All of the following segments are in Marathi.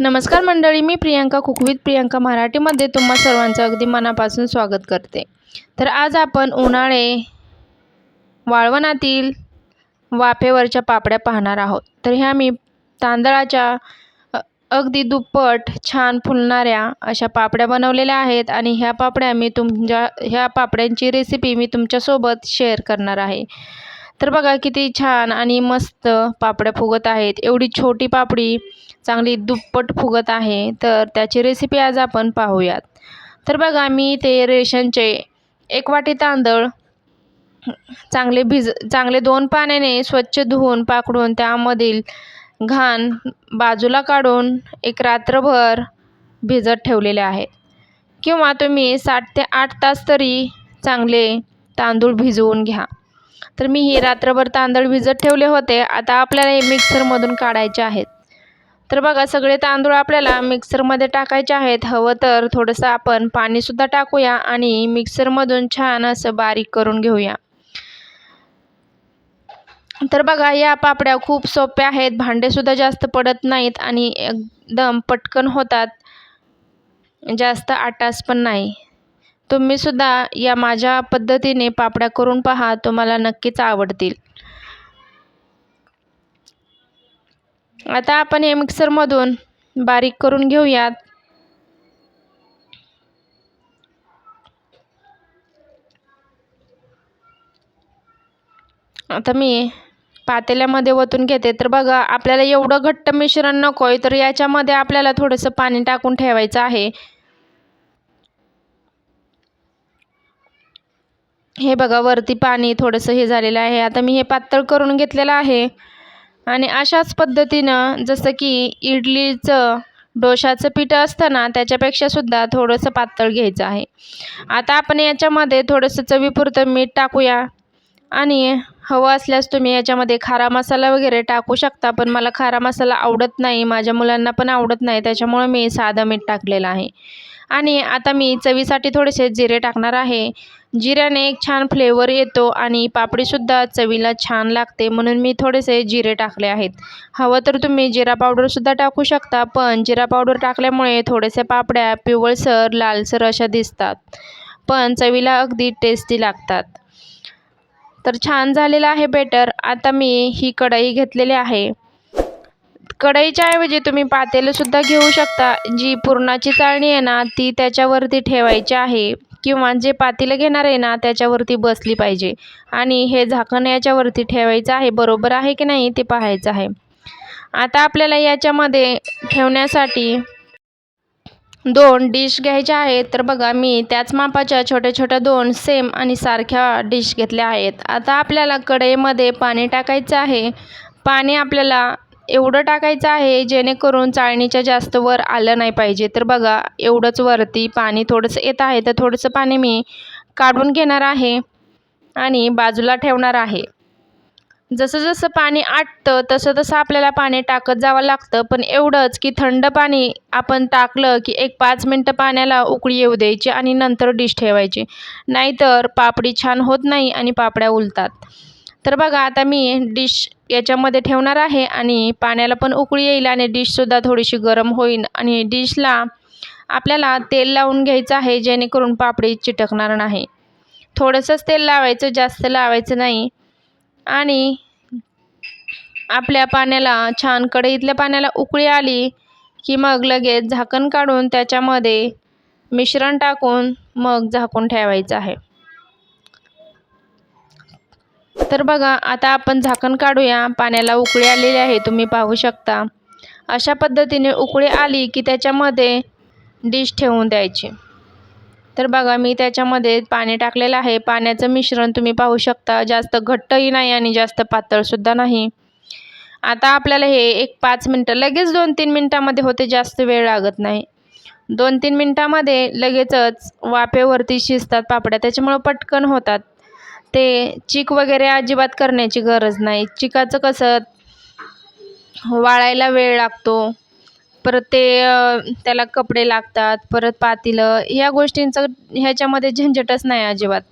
नमस्कार मंडळी मी प्रियांका कुकवित प्रियांका मराठीमध्ये तुम्हा सर्वांचं अगदी मनापासून स्वागत करते. तर आज आपण उन्हाळे वाळवणातील वाफेवरच्या पापड्या पाहणार आहोत. तर ह्या मी तांदळाच्या अगदी दुप्पट छान फुलणाऱ्या अशा पापड्या बनवलेल्या आहेत आणि ह्या पापड्या मी तुमच्या ह्या पापड्यांची रेसिपी मी तुमच्यासोबत शेअर करणार आहे. तर बघा किती छान आणि मस्त पापड्या फुगत आहेत. एवढी छोटी पापडी चांगली दुप्पट फुगत आहे. तर त्याची रेसिपी आज आपण पाहूयात. तर बघा मी ते रेशनचे एक वाटी तांदळ चांगले भिज चांगले दोन पाण्याने स्वच्छ धुवून पाकडून त्यामधील घाण बाजूला काढून एक रात्रभर भिजत ठेवलेले आहेत. किंवा तुम्ही सात ते आठ तास तरी चांगले तांदूळ भिजवून घ्या. तर मी ही रात्रभर तांदूळ भिजत ठेवले होते. आता आपल्याला हे मिक्सरमधून काढायचे आहेत. तर बघा सगळे तांदूळ आपल्याला मिक्सरमध्ये टाकायचे आहेत. हवं तर थोडंसं आपण पाणीसुद्धा टाकूया आणि मिक्सरमधून छान असं बारीक करून घेऊया. तर बघा या पापड्या खूप सोप्या आहेत. भांडेसुद्धा जास्त पडत नाहीत आणि एकदम पटकन होतात. जास्त आटास पण नाही. तुम्हीसुद्धा या माझ्या पद्धतीने पापड्या करून पहा तुम्हाला नक्कीच आवडतील. आता आपण हे मिक्सरमधून बारीक करून घेऊयात. आता मी पातेल्यामध्ये ओतून घेते. तर बघा आपल्याला एवढं घट्ट मिश्रण नको आहे तर याच्यामध्ये आपल्याला थोडंसं पाणी टाकून ठेवायचं आहे. हे बघा वरती पाणी थोडंसं हे झालेलं आहे. आता मी हे पातळ करून घेतलेलं आहे. आणि अशाच पद्धतीनं जसं की इडलीचं डोशाचं पीठ असतं ना त्याच्यापेक्षासुद्धा थोडंसं पातळ घ्यायचं आहे. आता आपण याच्यामध्ये थोडंसं चवीपुरतं मीठ टाकूया. आणि हवं असल्यास तुम्ही याच्यामध्ये खारा मसाला वगैरे टाकू शकता पण मला खारा मसाला आवडत नाही. माझ्या मुलांना पण आवडत नाही. त्याच्यामुळं मी साधं मीठ टाकलेलं आहे. आणि आता मी चवीसाठी थोडेसे जिरे टाकणार आहे. जिऱ्याने एक छान फ्लेवर येतो आणि पापडीसुद्धा चवीला छान लागते म्हणून मी थोडेसे जिरे टाकले आहेत. हवं तर तुम्ही जिरा पावडरसुद्धा टाकू शकता पण जिरा पावडर टाकल्यामुळे थोडेसे पापड्या पिवळसर लालसर अशा दिसतात. पण चवीला अगदी टेस्टी लागतात. तर छान झालेलं आहे बेटर आता मी ही कढई घेतलेली आहे. कढईच्या ऐवजी तुम्ही पातेलंसुद्धा घेऊ शकता. जी पुरणाची चाळणी आहे ना ती त्याच्यावरती ठेवायची आहे. किंवा जे पातेलं घेणार आहे ना त्याच्यावरती बसली पाहिजे. आणि हे झाकण याच्यावरती ठेवायचं आहे. बरोबर आहे की नाही ते पाहायचं आहे. आता आपल्याला याच्यामध्ये ठेवण्यासाठी दोन डिश घ्यायच्या आहेत. तर बघा मी त्याच मापाच्या छोट्या छोट्या दोन सेम आणि सारख्या डिश घेतल्या आहेत. आता आपल्याला कढईमध्ये पाणी टाकायचं आहे. पाणी आपल्याला एवढं टाकायचं आहे जेणेकरून चाळणीच्या जास्त वर आलं नाही पाहिजे. तर बघा एवढंच वरती पाणी थोडंसं येत आहे तर थोडंसं पाणी मी काढून घेणार आहे आणि बाजूला ठेवणार आहे. जसं जसं पाणी आटतं तसं तसं आपल्याला पाणी टाकत जावं लागतं पण एवढंच की थंड पाणी आपण टाकलं की एक पाच मिनटं पाण्याला उकळी येऊ द्यायची आणि नंतर डिश ठेवायची. नाहीतर पापडी छान होत नाही आणि पापड्या उलतात. तर बघा आता मी डिश याच्यामध्ये ठेवणार आहे आणि पाण्याला पण उकळी येईल आणि डिशसुद्धा थोडीशी गरम होईल. आणि डिशला आपल्याला तेल लावून घ्यायचं आहे जेणेकरून पापडी चिटकणार नाही. थोडंसंच तेल लावायचं जास्त लावायचं नाही. आणि आपल्या पाण्याला छान कढईतल्या पाण्याला उकळी आली की मग लगेच झाकण काढून त्याच्यामध्ये मिश्रण टाकून मग झाकून ठेवायचं आहे. तर बघा आता आपण झाकण काढूया. पाण्याला उकळी आलेली आहे तुम्ही पाहू शकता. अशा पद्धतीने उकळी आली की त्याच्यामध्ये डिश ठेवून द्यायची. तर बघा मी त्याच्यामध्ये पाणी टाकलेलं आहे. पाण्याचं मिश्रण तुम्ही पाहू शकता. जास्त घट्टही नाही आणि जास्त पातळसुद्धा नाही. आता आपल्याला हे एक पाच मिनटं लगेच दोन तीन मिनटामध्ये होते जास्त वेळ लागत नाही. दोन तीन मिनटामध्ये लगेचच वाफेवरती शिजतात पापड्या. त्याच्यामुळं पटकन होतात. ते चीक वगैरे अजिबात करण्याची गरज नाही. चिकाचं कसं वाळायला वेळ लागतो. परत ते त्याला कपडे लागतात परत पातेलं ह्या गोष्टींचं ह्याच्यामध्ये झंझटच नाही अजिबात.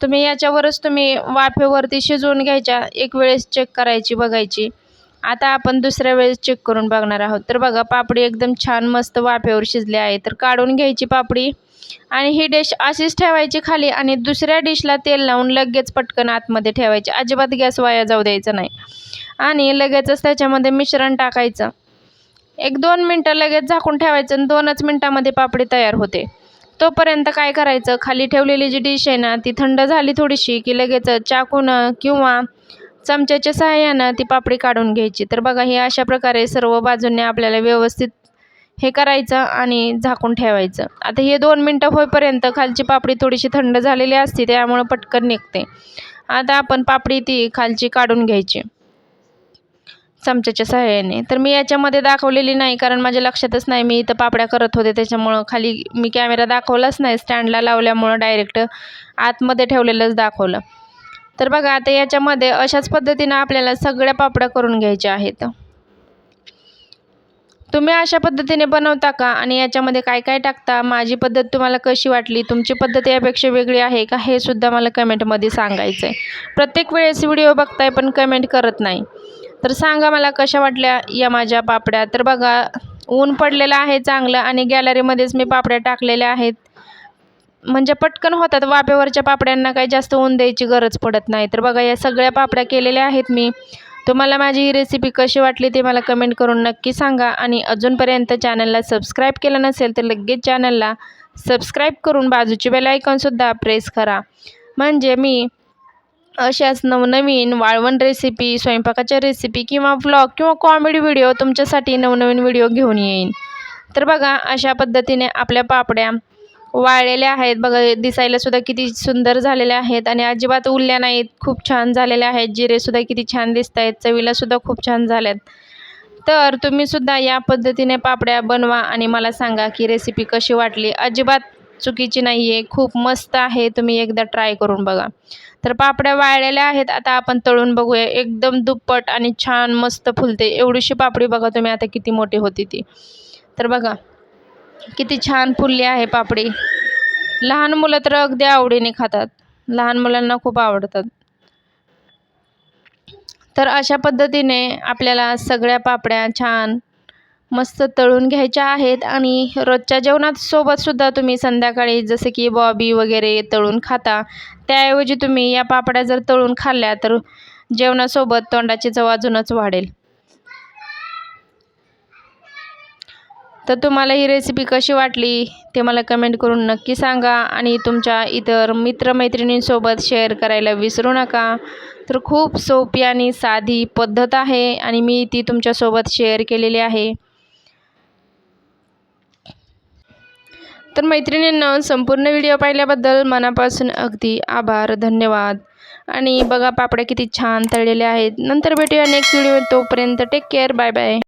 तुम्ही याच्यावरच तुम्ही वाफेवरती शिजवून घ्यायच्या एक वेळेस चेक करायची बघायची. आता आपण दुसऱ्या वेळेस चेक करून बघणार आहोत. तर बघा पापडी एकदम छान मस्त वाफेवर शिजली आहे. तर काढून घ्यायची पापडी. आणि ही डिश अशीच ठेवायची खाली आणि दुसऱ्या डिशला तेल लावून लगेच पटकन आतमध्ये ठेवायची. अजिबात गॅस वाया जाऊ द्यायचा नाही. आणि लगेचच त्याच्यामध्ये मिश्रण टाकायचं. एक दोन मिनटं लगेच झाकून ठेवायचं आणि दोनच मिनटामध्ये पापडी तयार होते. तोपर्यंत काय करायचं? खाली ठेवलेली जी डिश आहे ना ती थंड झाली थोडीशी की लगेच चाकूनं किंवा चमच्याच्या सहाय्यानं ती पापडी काढून घ्यायची. तर बघा हे अशा प्रकारे सर्व बाजूंनी आपल्याला व्यवस्थित हे करायचं आणि झाकून ठेवायचं. आता हे दोन मिनटं होईपर्यंत खालची पापडी थोडीशी थंड झालेली असते त्यामुळं पटकन निघते. आता आपण पापडी ती खालची काढून घ्यायची. चमच्याच्या सहाय्याने. तर मी याच्यामध्ये दाखवलेली नाही कारण माझ्या लक्षातच नाही मी इथं पापड्या करत होते त्याच्यामुळं खाली मी कॅमेरा दाखवलाच नाही. स्टँडला लावल्यामुळं डायरेक्ट आतमध्ये ठेवलेलंच दाखवलं. तर बघा आता याच्यामध्ये अशाच पद्धतीनं आपल्याला सगळ्या पापड्या करून घ्यायच्या आहेत. तुम्ही अशा पद्धतीने बनवता का? आणि याच्यामध्ये काय काय टाकता? माझी पद्धत तुम्हाला कशी वाटली? तुमची पद्धत यापेक्षा वेगळी आहे का? हे सुद्धा मला कमेंटमध्ये सांगायचं आहे प्रत्येक वेळेस व्हिडिओ बघताय पण कमेंट करत नाही. तर सांगा मला कशा वाटल्या या माझ्या पापड्या? तर बघा ऊन पडलेलं आहे चांगलं आणि गॅलरीमध्येच मी पापड्या टाकलेल्या आहेत. म्हणजे पटकन होतात वाफेवरच्या पापड्यांना काही जास्त ऊन द्यायची गरज पडत नाही. तर बघा या सगळ्या पापड्या केलेल्या आहेत मी. तुम्हाला माझी ही रेसिपी कशी वाटली ते मला कमेंट करून नक्की सांगा. आणि अजूनपर्यंत चॅनलला सबस्क्राईब केलं नसेल तर लगेच चॅनलला सबस्क्राईब करून बाजूची बेल आयकॉनसुद्धा प्रेस करा. म्हणजे मी अशाच नवनवीन वाळवण रेसिपी स्वयंपाकाच्या रेसिपी किंवा व्लॉग किंवा कॉमेडी व्हिडिओ तुमच्यासाठी नवनवीन व्हिडिओ घेऊन येईन. तर बघा अशा पद्धतीने आपल्या पापड्या वाळलेल्या आहेत. बघा दिसायला सुद्धा किती सुंदर झालेल्या आहेत आणि अजिबात उरल्या नाहीत. खूप छान झालेल्या आहेत. जिरेसुद्धा किती छान दिसत आहेत. चवीलासुद्धा खूप छान झाल्यात. तर तुम्हीसुद्धा या पद्धतीने पापड्या बनवा आणि मला सांगा की रेसिपी कशी वाटली. अजिबात चुकीची नाही आहे खूप मस्त आहे. तुम्ही एकदा ट्राय करून बघा. तर पापड्या वाळलेल्या आहेत. आता आपण तळून बघूया. एकदम दुप्पट आणि छान मस्त फुलते. एवढीशी पापडी बघा तुम्ही आता किती मोठी होती ती. तर बघा किती छान फुलली आहे पापडी. लहान मुलं तर अगदी आवडीने खातात. लहान मुलांना खूप आवडतात. तर अशा पद्धतीने आपल्याला सगळ्या पापड्या छान मस्त तळून घ्यायच्या आहेत आणि रोजच्या जेवणात सोबतसुद्धा तुम्ही संध्याकाळी जसे की बॉबी वगैरे तळून खाता त्याऐवजी तुम्ही या पापड्या जर तळून खाल्ल्या तर जेवणासोबत तोंडाची चव अजूनच वाढेल. तर तुम्हाला ही रेसिपी कशी वाटली ते मला कमेंट करून नक्की सांगा आणि तुमच्या इतर मित्रमैत्रिणींसोबत शेअर करायला विसरू नका. तर खूप सोपी आणि साधी पद्धत आहे आणि मी ती तुमच्यासोबत शेअर केलेली आहे. तर मैत्रिणींना संपूर्ण व्हिडिओ पाहिल्याबद्दल मनापासून अगदी आभार धन्यवाद. आणि बघा पापड्या किती छान तळलेल्या आहेत. नंतर भेटूया नेक्स्ट व्हिडिओ तोपर्यंत टेक केअर बाय बाय